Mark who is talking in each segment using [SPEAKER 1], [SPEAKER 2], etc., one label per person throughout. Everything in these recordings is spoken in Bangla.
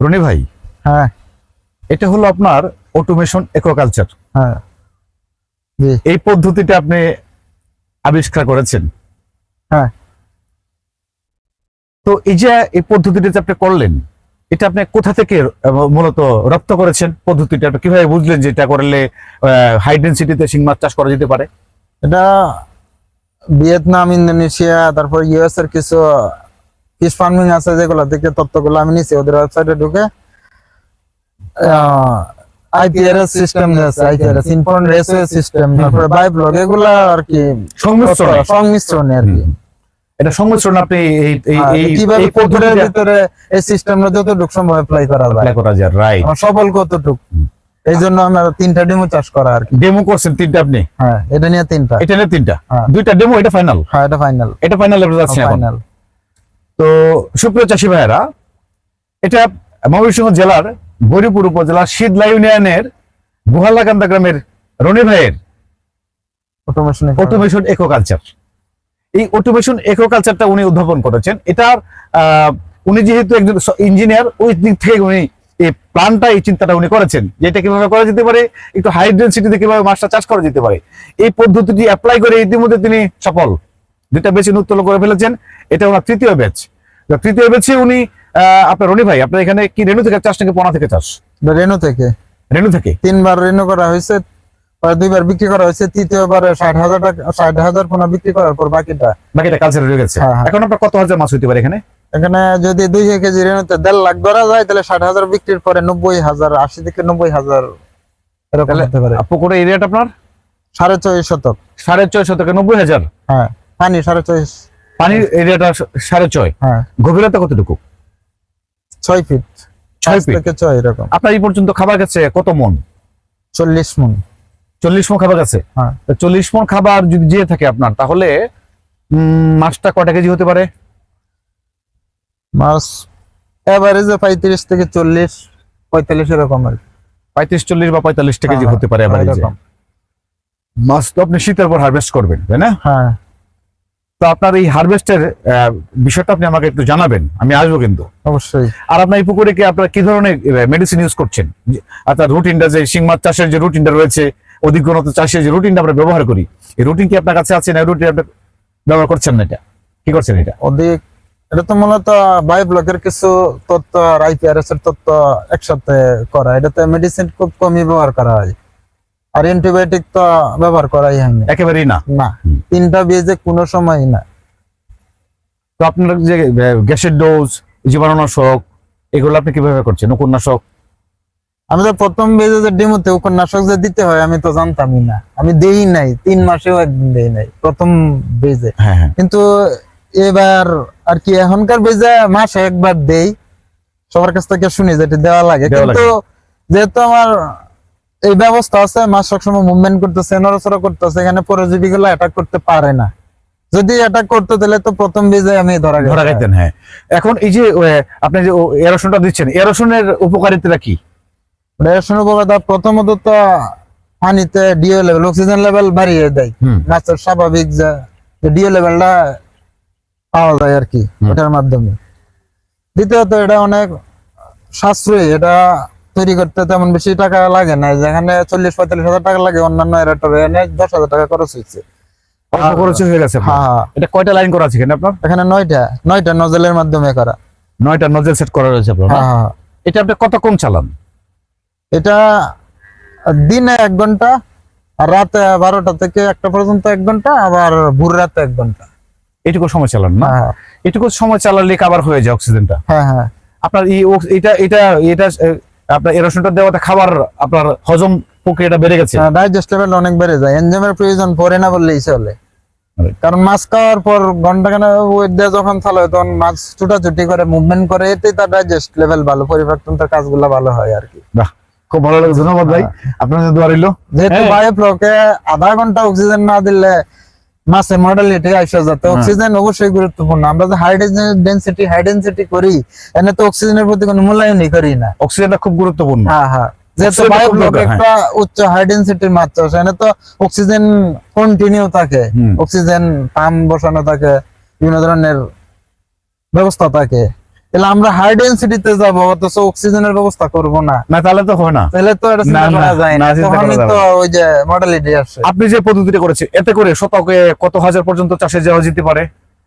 [SPEAKER 1] রনি ভাই?
[SPEAKER 2] হ্যাঁ।
[SPEAKER 1] এটা হলো আপনার অটোমেশন একোকালচার
[SPEAKER 2] হ্যাঁ।
[SPEAKER 1] এই পদ্ধতিটা আপনি আবিষ্কার করেছেন।
[SPEAKER 2] হ্যাঁ।
[SPEAKER 1] তো এই যে এই পদ্ধতিটা যে আপনি করলেন এটা আপনি কোথা থেকে মূলত রপ্ত করেছেন? পদ্ধতিটা আপনি কীভাবে বুঝলেন যে এটা করলে হাই ডেন্সিটিতে শিং মাছ চাষ করা যেতে পারে?
[SPEAKER 2] এটা ভিয়েতনাম ইন্দোনেশিয়া তারপর ইউএস এর কিছু ফিশ ফার্মিং আছে যেগুলো থেকে তথ্যগুলো আমি নিছি ওদের ওয়েবসাইটে ঢুকে আইপিআরএস সিস্টেম আছে IPRS in pond raceway system তারপরে বাই ব্লগ এগুলা আর কি
[SPEAKER 1] সংমিশ্রণ।
[SPEAKER 2] সংমিশ্রণে আর কি।
[SPEAKER 1] এটা সংমিশ্রণ আপনি এই এই এই
[SPEAKER 2] কীভাবে
[SPEAKER 1] এই
[SPEAKER 2] ভিতরে এই সিস্টেমটা যতটুকু সম্ভব অ্যাপ্লাই করা যায়।
[SPEAKER 1] করা যায় রাইট
[SPEAKER 2] সফল কতটুকু? এই জন্য আমরা তিনটা ডেমো চাষ করা আর কি।
[SPEAKER 1] ডেমো করছেন তিনটা আপনি?
[SPEAKER 2] হ্যাঁ এটা নিয়ে তিনটা।
[SPEAKER 1] এটা নিয়ে তিনটা?
[SPEAKER 2] হ্যাঁ।
[SPEAKER 1] দুইটা ডেমো এটা ফাইনাল
[SPEAKER 2] হ্যাঁ এটা ফাইনাল
[SPEAKER 1] এটা ফাইনাল লেভেলে যাচ্ছে
[SPEAKER 2] ফাইনাল
[SPEAKER 1] তো সুপ্রিয় চাষী ভাইয়েরা এটা ময়মনসিংহ জেলার গরিপুর উপজেলার শীতলা ইউনিয়নের গুহালাকান্দা গ্রামের রনি ভাইয়ের
[SPEAKER 2] অটোমেশন
[SPEAKER 1] অটোমেশন একোকালচার এই অটোমেশন একোকালচারটা উনি উদ্ভাবন করেছেন। এটার আহ, উনি যেহেতু একজন ইঞ্জিনিয়ার ওই দিক থেকে উনি এই প্ল্যানটা এই চিন্তাটা উনি করেছেন যে এটা কীভাবে করা যেতে পারে একটু হাই ডেন্সিটিতে কীভাবে মাছটা চাষ করা যেতে পারে। এই পদ্ধতিটি অ্যাপ্লাই করে ইতিমধ্যে তিনি সফল। দুটা বেছে উত্তোলন করে ফেলেছেন এটা ওনার তৃতীয় ব্যাচ তৃতীয় ব্যাচে উনি আপনার রনি ভাই আপনার এখানে কি রেণু থেকে চাষ নাকি পোনা থেকে চাষ?
[SPEAKER 2] রেনু থেকে।
[SPEAKER 1] রেণু থেকে?
[SPEAKER 2] তিনবার রেনু করা হয়েছে দুইবার বিক্রি করা হয়েছে তৃতীয়বারে ষাট হাজার টাকা ষাট হাজার পোনা বিক্রি করার পর বাকিটা
[SPEAKER 1] বাকিটা কালচার রয়ে গেছে।
[SPEAKER 2] হ্যাঁ, হ্যাঁ।
[SPEAKER 1] এখন আপনার কত হাজার মাছ হইতে পারে এখানে?
[SPEAKER 2] এখানে যদি দুই কেজি রেনুতে দেড় লাখ ধরা যায় তাহলে ষাট হাজার বিক্রির পরে নব্বই হাজার আশি থেকে নব্বই হাজার এরকম হতে পারে।
[SPEAKER 1] পুকুরের এরিয়াটা আপনার?
[SPEAKER 2] সাড়ে ছয় শতক।
[SPEAKER 1] সাড়ে ছয় শতকে নব্বই হাজার?
[SPEAKER 2] হ্যাঁ। পানি সাড়ে চল্লিশ
[SPEAKER 1] পানির এরিয়াটা সাড়ে ছয়।
[SPEAKER 2] হ্যাঁ।
[SPEAKER 1] গভীরতা কতটুকু?
[SPEAKER 2] ছয় ফিট
[SPEAKER 1] ছয় ফিট
[SPEAKER 2] থেকে ছয় এরকম।
[SPEAKER 1] আপনার এই পর্যন্ত খাবার গেছে কত মন?
[SPEAKER 2] চল্লিশ মন।
[SPEAKER 1] চল্লিশ মন খাবার গেছে
[SPEAKER 2] হ্যাঁ।
[SPEAKER 1] চল্লিশ মন খাবার যদি যেয়ে থাকে আপনার তাহলে মাছটা কটা কেজি হতে পারে?
[SPEAKER 2] মাছ এভারেজে পঁয়ত্রিশ থেকে চল্লিশ পঁয়তাল্লিশ এরকম আর
[SPEAKER 1] পঁয়ত্রিশ চল্লিশ বা পঁয়তাল্লিশ কেজি
[SPEAKER 2] হ্যাঁ,
[SPEAKER 1] হতে পারে average
[SPEAKER 2] এরকম।
[SPEAKER 1] মাছ তো আপনি শীতের পর হারভেস্ট করবেন তাই না?
[SPEAKER 2] হ্যাঁ।
[SPEAKER 1] তো আপনার এই হারভেস্টের বিষয়টা আপনি আমাকে একটু জানাবেন আমি আসব কিন্তু।
[SPEAKER 2] অবশ্যই।
[SPEAKER 1] আর আপনার এই পুকুরে কি আপনার কি ধরনের মেডিসিন ইউজ করছেন? আপনার রুটিনটা যে শিং মাছ চাষের যে রুটিনটা রয়েছে অধিগ্রহণত চাষের যে রুটিনটা আমরা ব্যবহার করি এই রুটিন কি আপনার কাছে আছে না রুটিন আপনি ব্যবহার করছেন না এটা? কি করছেন এটা?
[SPEAKER 2] অধিক এটা তো মূলত বাই ব্লকের কিছু তথ্য আর আইপিআরএস এর তথ্য একসাথে করা। এটাতে মেডিসিন খুব কমই ব্যবহার করা হয়। আর অ্যান্টিবায়োটিক তো ব্যবহার করাই হয় না।
[SPEAKER 1] একেবারেই না?
[SPEAKER 2] না। তিনটা বেজে কোনো সময় না।
[SPEAKER 1] তো আপনার যে গ্যাসের ডোজ জীবাণুনাশক এগুলো আপনি কীভাবে করছেন? উপন্যাসক?
[SPEAKER 2] আমি তো প্রথম বেজে যে ডেমোতে উপন্যাসক যে দিতে হয় আমি তো জানতামই না। আমি দেই নাই তিন মাসেও একদিন দেই নাই প্রথম বেজে
[SPEAKER 1] হ্যাঁ হ্যাঁ।
[SPEAKER 2] কিন্তু এবার আর কি এখনকার বেজে মাসে একবার দেই সবার কাছ থেকে শুনি যেটা দেওয়া লাগে। কিন্তু যেহেতু আমার এই ব্যবস্থা আছে মাছ সবসময় মুভমেন্ট করতেছে নড়াচড়া করতেছে এখানে পরজীবী গুলো অ্যাটাক করতে পারে না। যদি অ্যাটাক করতো তাহলে তো প্রথম বেজে আমি ধরা
[SPEAKER 1] ধরা
[SPEAKER 2] গেছি
[SPEAKER 1] গাইতেন হ্যাঁ। এখন এই যে আপনি যে এরোশনটা দিচ্ছেন এরোশনের উপকারিতা কি?
[SPEAKER 2] রেশন উপকার প্রথমত তো পানিতে ডিও লেভেল অক্সিজেন লেভেল বাড়িয়ে দেয়। মাছের স্বাভাবিক যে ডিও লেভেলটা পাওয়া যায় আর কি। ওটার মাধ্যমে। দ্বিতীয়ত এটা অনেক সাশ্রয়ী এটা তৈরি করতে তেমন বেশি টাকা লাগে না। যেখানে চল্লিশ পঁয়তাল্লিশ হাজার টাকা লাগে অন্যান্য এরাটরে এনে দশ হাজার টাকা খরচ হয়েছে।
[SPEAKER 1] অল্প খরচে হয়ে গেছে।
[SPEAKER 2] হ্যাঁ।
[SPEAKER 1] এটা কয়টা লাইন করা আছে এখানে আপনার?
[SPEAKER 2] এখানে নয়টা নয়টা নজলের মাধ্যমে করা।
[SPEAKER 1] নয়টা নজেল সেট করা রয়েছে আপনার
[SPEAKER 2] হ্যাঁ হ্যাঁ।
[SPEAKER 1] এটা আপনি কতক্ষণ চালান?
[SPEAKER 2] এটা দিনে এক ঘণ্টা আর রাতে বারোটা থেকে একটা পর্যন্ত এক ঘণ্টা আবার ভোর রাতে এক ঘণ্টা।
[SPEAKER 1] এটুকু সময় চালান না?
[SPEAKER 2] হ্যাঁ।
[SPEAKER 1] এটুকু সময় চালালে কাবার হয়ে যায় অক্সিজেনটা
[SPEAKER 2] হ্যাঁ হ্যাঁ।
[SPEAKER 1] আপনার এই এটা এটা এটা আপনার এরোশনটা দেওয়াতে খাবার আপনার হজম প্রক্রিয়াটা বেড়ে গেছে?
[SPEAKER 2] ডাইজেস্ট লেভেল অনেক বেড়ে যায়। এনজাইমের প্রয়োজন পড়ে না বললেই চলে। কারণ মাছ খাওয়ার পর ঘণ্টা খানে ওয়েট দিয়ে যখন চালো তখন মাছ ছুটাছুটি করে মুভমেন্ট করে এতে তার ডাইজেস্ট লেভেল ভালো পরিপাকতন্ত্রের কাজগুলো ভালো হয় আর কি।
[SPEAKER 1] বাহ খুব ভালো লাগে ধন্যবাদ ভাই। আপনার জন্য দোয়া রইল।
[SPEAKER 2] যেহেতু
[SPEAKER 1] হ্যাঁ।
[SPEAKER 2] বায়োফ্লকে আধা ঘণ্টা অক্সিজেন না দিলে মাছের মডেলিটি আইসা যাতে
[SPEAKER 1] হ্যাঁ।
[SPEAKER 2] অক্সিজেন অবশ্যই গুরুত্বপূর্ণ। আমরা যে হাই ডেন্সিটি হাই ডেন্সিটি করি এনে তো অক্সিজেনের প্রতি কোনো মূল্যায়নই করি না।
[SPEAKER 1] অক্সিজেনটা খুব গুরুত্বপূর্ণ।
[SPEAKER 2] হ্যাঁ হ্যাঁ। যেহেতু
[SPEAKER 1] Oxygen ব্লক
[SPEAKER 2] বায়োব্লক একটা উচ্চ হাই ডেন্সিটির আছে সেখানে তো অক্সিজেন কন্টিনিউ থাকে। অক্সিজেন পাম্প বসানো থাকে বিভিন্ন ধরনের ব্যবস্থা থাকে। তাহলে আমরা হাই ডেন্সিটিতে যাব অথচ অক্সিজেনের ব্যবস্থা করব না।
[SPEAKER 1] না তাহলে তো হয় না।
[SPEAKER 2] তাহলে তো এটা চিন্তা করা যায়
[SPEAKER 1] না,
[SPEAKER 2] তখনই তো ওই যে মডেলিটি আসে।
[SPEAKER 1] আপনি যে পদ্ধতিটা করেছেন এতে করে শতকে কত হাজার পর্যন্ত চাষে যাওয়া যেতে পারে?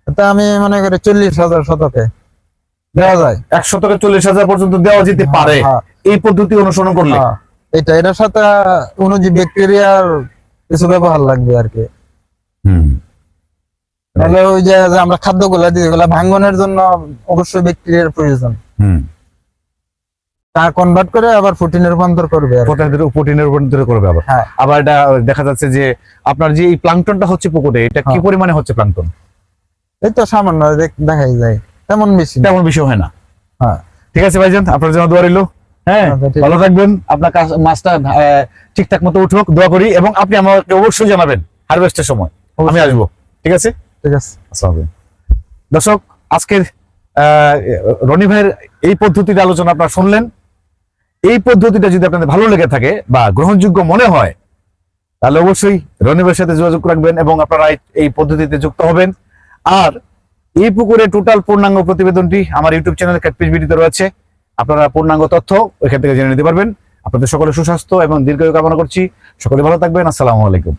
[SPEAKER 2] তা আমি মনে করি চল্লিশ হাজার শতকে দেওয়া যায়।
[SPEAKER 1] এক শতকে চল্লিশ হাজার পর্যন্ত দেওয়া যেতে পারে।
[SPEAKER 2] হ্যাঁ,
[SPEAKER 1] এই পদ্ধতি অনুসরণ করলে?
[SPEAKER 2] হ্যাঁ। এটা এটার সাথে অনুজীব ব্যাকটেরিয়ার কিছু ব্যবহার লাগবে আর কি।
[SPEAKER 1] হুম।
[SPEAKER 2] তাহলে ওই যে আমরা খাদ্যগুলা দিই ওগুলা ভাঙ্গনের জন্য অবশ্যই ব্যাকটেরিয়ার প্রয়োজন। তা কনভার্ট করে আবার প্রোটিনে রূপান্তর করবে
[SPEAKER 1] প্রোটিনের রূপান্তর করবে আবার।
[SPEAKER 2] হ্যাঁ।
[SPEAKER 1] আবার এটা দেখা যাচ্ছে যে আপনার যে এই হচ্ছে পুকুরে এটা কি
[SPEAKER 2] হ্যাঁ।
[SPEAKER 1] পরিমাণে হচ্ছে
[SPEAKER 2] এই তো সামান্য দেখাই যায়। তেমন বেশি
[SPEAKER 1] তেমন বিষয় হয় না।
[SPEAKER 2] হ্যাঁ।
[SPEAKER 1] ঠিক আছে ভাইজান আপনার জন্য দোয়া রইল। হ্যাঁ
[SPEAKER 2] আচ্ছা,
[SPEAKER 1] ভালো থাকবেন। আপনার মাছটা ঠিকঠাক মতো উঠুক দোয়া করি এবং আপনি আমাকে অবশ্যই জানাবেন হারভেস্টের সময়। আমি আসব। ঠিক আছে?
[SPEAKER 2] ঠিক আছে?
[SPEAKER 1] দর্শক, আজকের রনি ভাইয়ের এই পদ্ধতির আলোচনা আপনারা শুনলেন। এই পদ্ধতিটা যদি আপনাদের ভালো লেগে থাকে বা গ্রহণযোগ্য মনে হয়, তাহলে অবশ্যই রনি ভাইয়ের সাথে যোগাযোগ রাখবেন এবং আপনারা এই পদ্ধতিতে যুক্ত হবেন। আর এই পুকুরে টোটাল পূর্ণাঙ্গ প্রতিবেদনটি আমার ইউটিউব চ্যানেল ক্যাটপিস ভিডিওতে রয়েছে। আপনারা পূর্ণাঙ্গ তথ্য ওইখান থেকে জেনে নিতে পারবেন। আপনাদের সকলে সুস্বাস্থ্য এবং দীর্ঘায়ু কামনা করছি। সকলে ভালো থাকবেন। আসসালামু আলাইকুম।